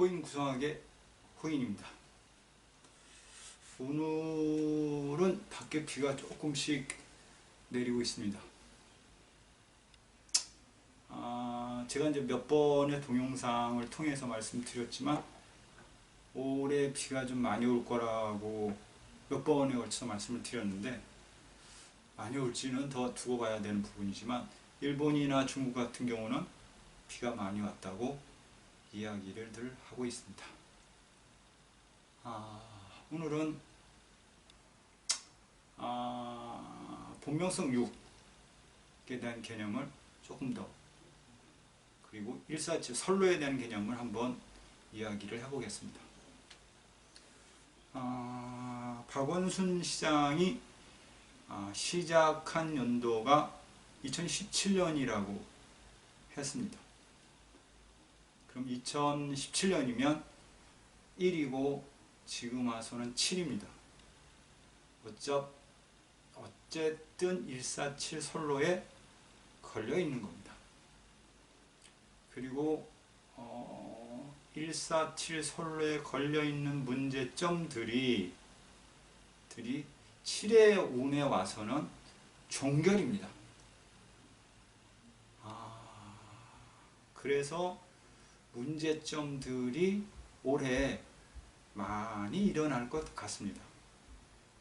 호인 구성학의 호인입니다. 오늘은 밖에 비가 조금씩 내리고 있습니다. 아, 제가 이제 몇 번의 동영상을 통해서 말씀드렸지만 올해 비가 좀 많이 올 거라고 몇 번에 걸쳐서 말씀을 드렸는데 많이 올지는 더 두고 봐야 되는 부분이지만 일본이나 중국 같은 경우는 비가 많이 왔다고 이야기를 늘 하고 있습니다. 아, 오늘은 아, 본명성 6에 대한 개념을 조금 더 그리고 일사치 선로에 대한 개념을 한번 이야기를 해보겠습니다. 아, 박원순 시장이 아, 시작한 연도가 2017년이라고 했습니다. 그럼 2017년이면 1이고 지금 와서는 7입니다. 어쩌, 어쨌든 147 선로에 걸려 있는 겁니다. 그리고 어, 147 선로에 걸려 있는 문제점들이 들이 7의 운에 와서는 종결입니다. 아, 그래서 문제점들이 올해 많이 일어날 것 같습니다.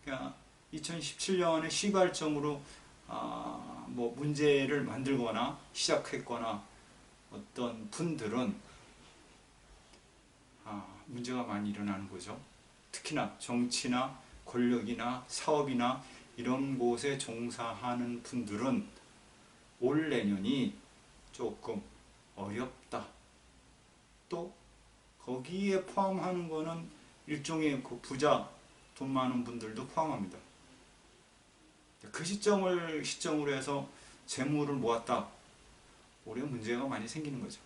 그러니까 2017년에 시발점으로 아, 뭐 문제를 만들거나 시작했거나 어떤 분들은 아, 문제가 많이 일어나는 거죠. 특히나 정치나 권력이나 사업이나 이런 곳에 종사하는 분들은 올 내년이 조금 어렵다. 또 거기에 포함하는 거는 일종의 그 부자 돈 많은 분들도 포함합니다. 그 시점을 시점으로 해서 재물을 모았다. 올해 문제가 많이 생기는 거죠.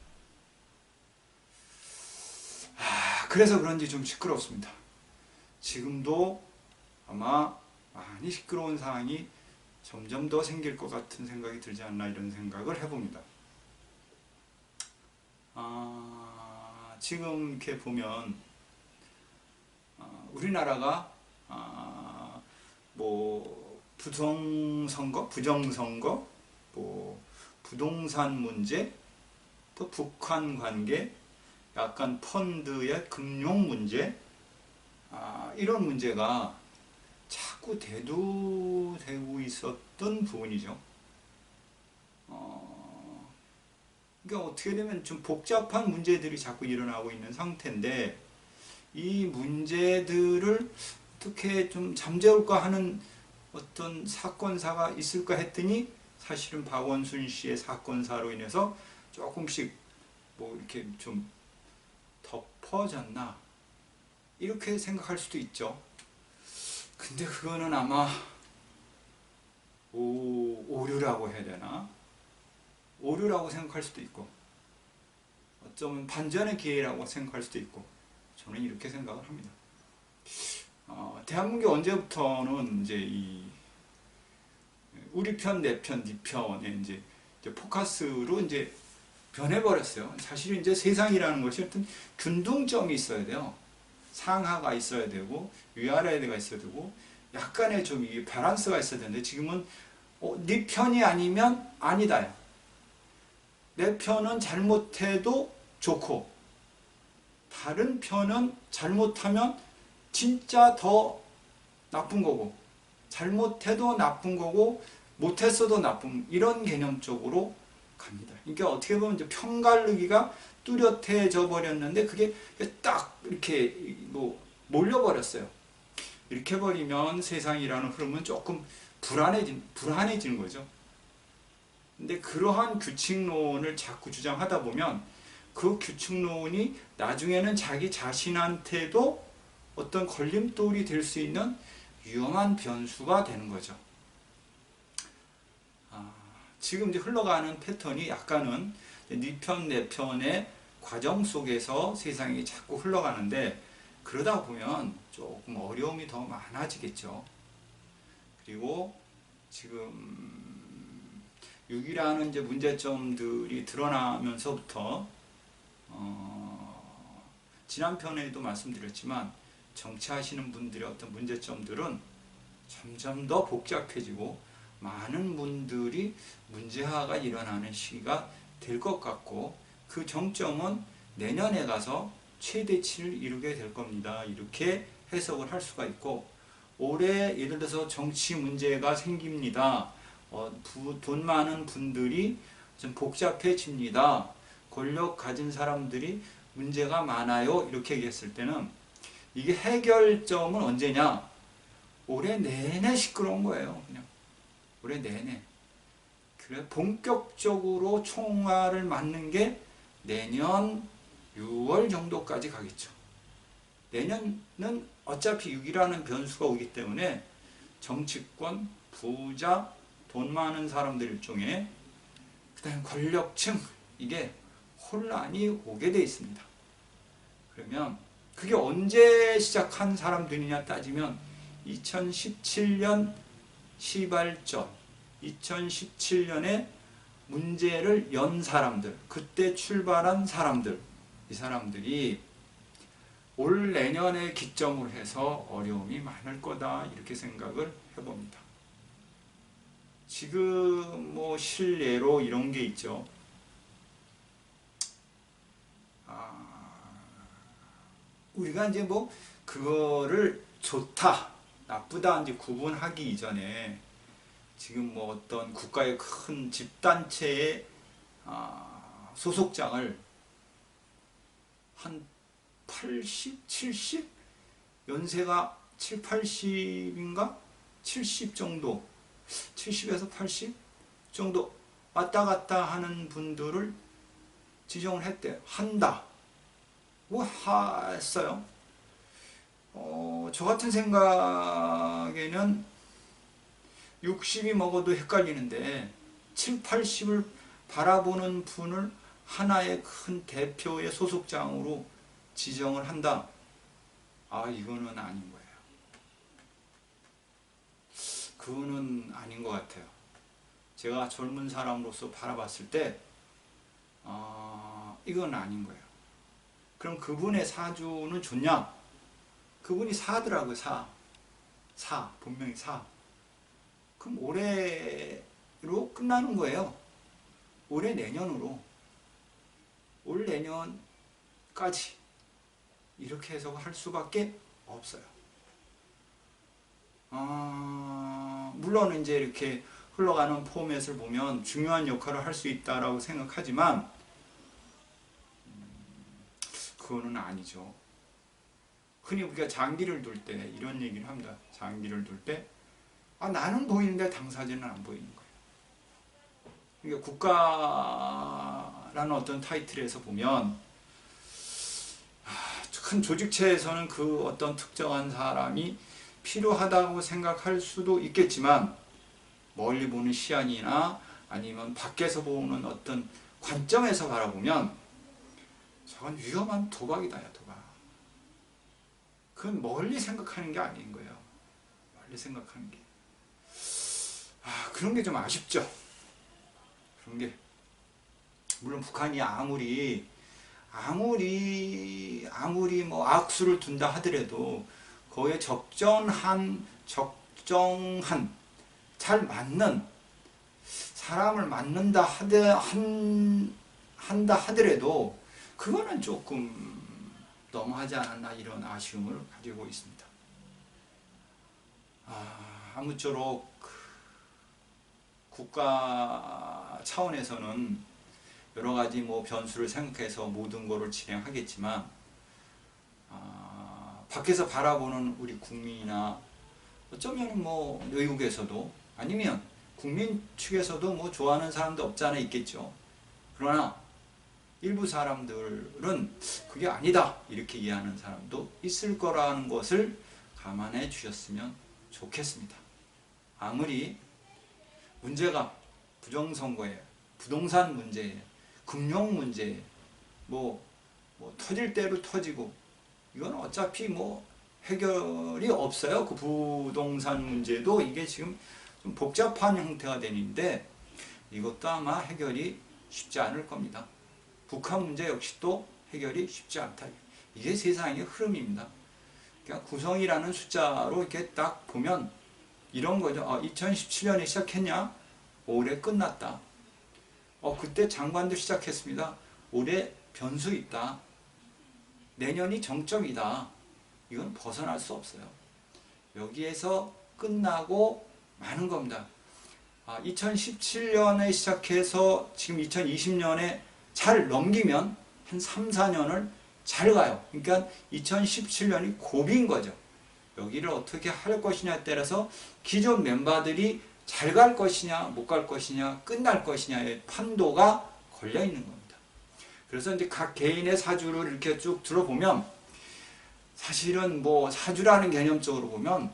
아, 그래서 그런지 좀 시끄럽습니다. 지금도 아마 많이 시끄러운 상황이 점점 더 생길 것 같은 생각이 들지 않나 이런 생각을 해봅니다. 아, 지금 이렇게 보면 아, 우리나라가 아, 뭐 부정선거, 부정선거, 뭐 부동산 문제, 또 북한 관계, 약간 펀드의 금융 문제, 아, 이런 문제가 자꾸 대두되고 있었던 부분이죠. 어, 그러니까 어떻게 되면 좀 복잡한 문제들이 자꾸 일어나고 있는 상태인데 이 문제들을 어떻게 좀 잠재울까 하는 어떤 사건사가 있을까 했더니 사실은 박원순 씨의 사건사로 인해서 조금씩 뭐 이렇게 좀 덮어졌나 이렇게 생각할 수도 있죠. 근데 그거는 아마 오, 오류라고 해야 되나? 오류라고 생각할 수도 있고 어쩌면 반전의 기회라고 생각할 수도 있고 저는 이렇게 생각을 합니다. 어, 대한민국 언제부터는 이제 이 우리 편, 내 편, 네 편에 이제, 이제 포커스로 이제 변해버렸어요. 사실 이제 세상이라는 것이 어떤 균등점이 있어야 돼요. 상하가 있어야 되고 위아래가 있어야 되고 약간의 좀 이 밸런스가 있어야 되는데 지금은 어, 네 편이 아니면 아니다. 내 편은 잘못해도 좋고 다른 편은 잘못하면 진짜 더 나쁜 거고 잘못해도 나쁜 거고 못했어도 나쁜 이런 개념적으로 갑니다. 그러니까 어떻게 보면 이제 편갈르기가 뚜렷해져 버렸는데 그게 딱 이렇게 뭐 몰려버렸어요. 이렇게 버리면 세상이라는 흐름은 조금 불안해진, 불안해지는 거죠. 근데 그러한 규칙론을 자꾸 주장하다 보면 그 규칙론이 나중에는 자기 자신한테도 어떤 걸림돌이 될 수 있는 위험한 변수가 되는 거죠. 아, 지금 이제 흘러가는 패턴이 약간은 네 편, 내 편의 과정 속에서 세상이 자꾸 흘러가는데 그러다 보면 조금 어려움이 더 많아지겠죠. 그리고 지금 6이라는 이제 문제점들이 드러나면서부터 어, 지난 편에도 말씀드렸지만 정치하시는 분들의 어떤 문제점들은 점점 더 복잡해지고 많은 분들이 문제화가 일어나는 시기가 될 것 같고 그 정점은 내년에 가서 최대치를 이루게 될 겁니다. 이렇게 해석을 할 수가 있고 올해 예를 들어서 정치 문제가 생깁니다. 어, 부, 돈 많은 분들이 좀 복잡해집니다. 권력 가진 사람들이 문제가 많아요. 이렇게 얘기했을 때는 이게 해결점은 언제냐? 올해 내내 시끄러운 거예요. 그냥 올해 내내. 그래 본격적으로 총알을 맞는 게 내년 6월 정도까지 가겠죠. 내년은 어차피 6이라는 변수가 오기 때문에 정치권, 부자, 돈 많은 사람들 일종의 그다음 권력층 이게 혼란이 오게 돼 있습니다. 그러면 그게 언제 시작한 사람들이냐 따지면 2017년 시발점 2017년에 문제를 연 사람들 그때 출발한 사람들 이 사람들이 올 내년에 기점을 해서 어려움이 많을 거다 이렇게 생각을 해봅니다. 지금 뭐 실례로 이런 게 있죠. 아, 우리가 이제 뭐 그거를 좋다, 나쁘다 이제 구분하기 이전에 지금 뭐 어떤 국가의 큰 집단체의 아, 소속장을 한 80, 70 연세가 7, 80인가 70 정도 70에서 80 정도 왔다 갔다 하는 분들을 지정을 했대. 한다. 뭐 했어요? 어, 저 같은 생각에는 60이 먹어도 헷갈리는데 7, 80을 바라보는 분을 하나의 큰 대표의 소속장으로 지정을 한다. 아, 이거는 아닌 거예요. 그거는 아닌 것 같아요. 제가 젊은 사람으로서 바라봤을 때, 어, 이건 아닌 거예요. 그럼 그분의 사주는 좋냐? 그분이 사더라고요, 사. 사, 분명히 사. 그럼 올해로 끝나는 거예요. 올해 내년으로. 올 내년까지. 이렇게 해석을 할 수밖에 없어요. 아, 물론 이제 이렇게 흘러가는 포맷을 보면 중요한 역할을 할 수 있다라고 생각하지만 음, 그거는 아니죠. 흔히 우리가 장기를 둘 때 이런 얘기를 합니다. 장기를 둘 때 아, 나는 보이는데 당사자는 안 보이는 거예요. 그러니까 국가라는 어떤 타이틀에서 보면 큰 조직체에서는 그 어떤 특정한 사람이 필요하다고 생각할 수도 있겠지만 멀리 보는 시야이나 아니면 밖에서 보는 어떤 관점에서 바라보면 저건 위험한 도박이다, 야, 도박. 그건 멀리 생각하는 게 아닌 거예요. 멀리 생각하는 게. 아, 그런 게 좀 아쉽죠. 그런 게. 물론 북한이 아무리 아무리 아무리 뭐 악수를 둔다 하더라도 거기에 적정한 적정한 잘 맞는 사람을 맞는다 하더 한 한다 하더라도 그거는 조금 너무하지 않았나 이런 아쉬움을 가지고 있습니다. 아, 아무쪼록 국가 차원에서는 여러 가지 뭐 변수를 생각해서 모든 것을 진행하겠지만 아, 밖에서 바라보는 우리 국민이나 어쩌면 뭐 외국에서도 아니면 국민 측에서도 뭐 좋아하는 사람도 없지 않아 있겠죠. 그러나 일부 사람들은 그게 아니다 이렇게 이해하는 사람도 있을 거라는 것을 감안해 주셨으면 좋겠습니다. 아무리 문제가 부정선거에 부동산 문제에 금융 문제, 뭐, 뭐 터질 대로 터지고 이건 어차피 뭐 해결이 없어요. 그 부동산 문제도 이게 지금 좀 복잡한 형태가 되는데 이것도 아마 해결이 쉽지 않을 겁니다. 북한 문제 역시 또 해결이 쉽지 않다. 이게 세상의 흐름입니다. 그러니까 구성이라는 숫자로 이렇게 딱 보면 이런 거죠. 아, 2017년에 시작했냐? 올해 끝났다. 어, 그때 장관도 시작했습니다. 올해 변수 있다. 내년이 정점이다. 이건 벗어날 수 없어요. 여기에서 끝나고 마는 겁니다. 아, 2017년에 시작해서 지금 2020년에 잘 넘기면 한 3, 4년을 잘 가요. 그러니까 2017년이 고비인 거죠. 여기를 어떻게 할 것이냐에 따라서 기존 멤버들이 잘 갈 것이냐, 못 갈 것이냐, 끝날 것이냐의 판도가 걸려 있는 겁니다. 그래서 이제 각 개인의 사주를 이렇게 쭉 들어보면 사실은 뭐 사주라는 개념적으로 보면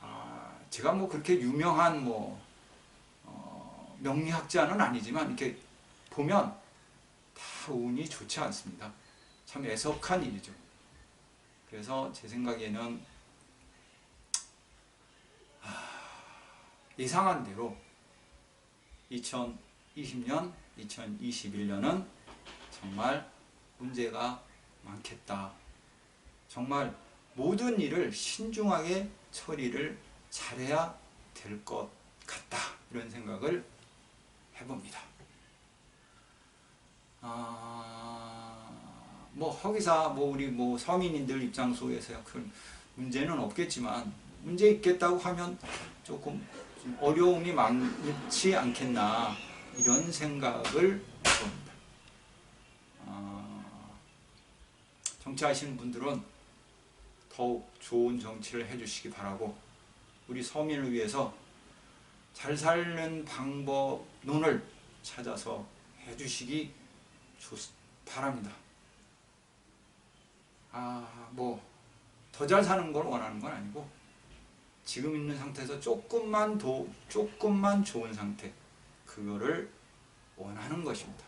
아, 제가 뭐 그렇게 유명한 뭐 어, 명리학자는 아니지만 이렇게 보면 다 운이 좋지 않습니다. 참 애석한 일이죠. 그래서 제 생각에는 아, 예상한 대로 2020년, 2021년은 정말 문제가 많겠다. 정말 모든 일을 신중하게 처리를 잘해야 될 것 같다. 이런 생각을 해봅니다. 아, 뭐 허기사 뭐 우리 뭐 서민인들 입장 속에서야 큰 문제는 없겠지만 문제 있겠다고 하면 조금 좀 어려움이 많지 않겠나 이런 생각을 해봅니다. 아, 정치하시는 분들은 더욱 좋은 정치를 해주시기 바라고 우리 서민을 위해서 잘 사는 방법론을 찾아서 해주시기 좋, 바랍니다. 아, 뭐, 더 잘 사는 걸 원하는 건 아니고, 지금 있는 상태에서 조금만 더, 조금만 좋은 상태, 그거를 원하는 것입니다.